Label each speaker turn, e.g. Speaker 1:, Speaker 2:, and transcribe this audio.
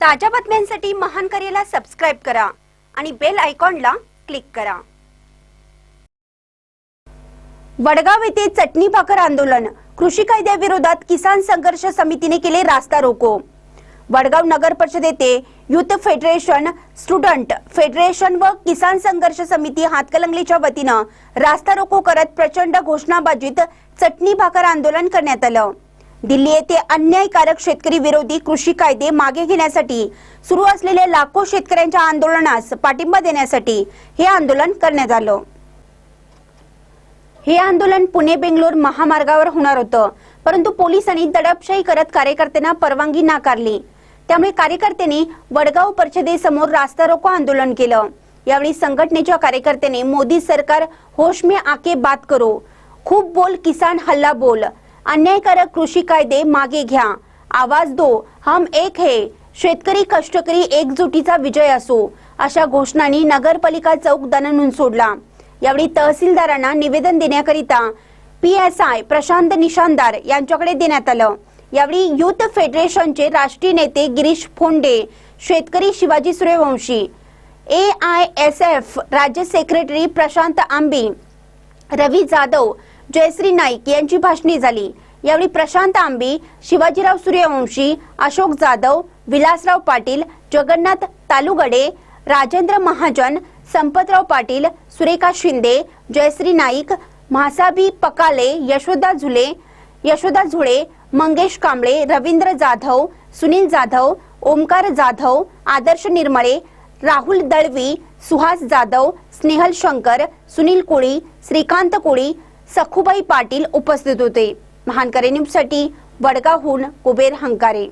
Speaker 1: ताज्या बातम्यांसाठी महान करेला सबस्क्राईब करा आणि बेल आयकॉनला क्लिक करा. वडगाव येथे चटणी भाकर आंदोलन. कृषी कायद्याविरोधात किसान संघर्ष समितीने केले रास्ता रोको. वडगाव नगर परिषद येथे युथ फेडरेशन स्टुडंट फेडरेशन व किसान संघर्ष समिती हातकलंगलीच्या वतीनं रास्ता रोको करत प्रचंड घोषणाबाजीत चटणी भाकर आंदोलन करण्यात आलं. दिल्ली येथे अन्यायकारक शेतकरी विरोधी कृषी कायदे मागे घेण्यासाठी सुरू असलेल्या लाखो शेतकऱ्यांच्या आंदोलनास पाठिंबा देण्यासाठी हे आंदोलन करण्यात आलं. हे आंदोलन पुणे बेंगलोर महामार्गावर होणार होतं परंतु पोलिसांनी दडपशाही करत कार्यकर्त्यांना परवानगी नाकारली. त्यामुळे कार्यकर्त्यांनी वडगाव परिषदेसमोर रास्ता रोको आंदोलन केलं. यावेळी संघटनेच्या कार्यकर्त्यांनी मोदी सरकार होश में आके बात करो. खूप बोल किसान हल्ला बोल. अन्यायकारक कृषी कायदे मागे घ्या. आवाज दो. हम एक हे. शेतकरी कष्टकरी एकजुटीचा विजय असो. अशा घोषणांनी नगरपालिका चौक दणनून सोडला. यावेळी तहसीलदारांना निवेदन देण्याकरिता P S I Prashant Nishandar यांच्याकडे देण्यात आलं. यावेळी युथ फेडरेशनचे राष्ट्रीय नेते गिरीश फोंडे शेतकरी Shivaji Suryavanshi A I S F राज्य सेक्रेटरी प्रशांत आंबी रवी जाधव जयश्री नाईक यांची भाषणे झाली. यावेळी प्रशांत आंबी शिवाजीराव सूर्यवंशी अशोक जाधव विलासराव पाटील जगन्नाथ तालुगडे राजेंद्र महाजन संपतराव पाटील सुरेखा शिंदे जयश्री नाईक म्हासाबी पकाले यशोदा झुले यशोदा झुळे मंगेश कांबळे रवींद्र जाधव सुनील जाधव ओमकार जाधव आदर्श निर्मळे राहुल दळवी सुहास जाधव स्नेहल शंकर सुनील कोळी श्रीकांत कोळी सखुबाई पाटील उपस्थित होते. महानकरे न्यूजसाठी वडगावहून कुबेर हंकारे.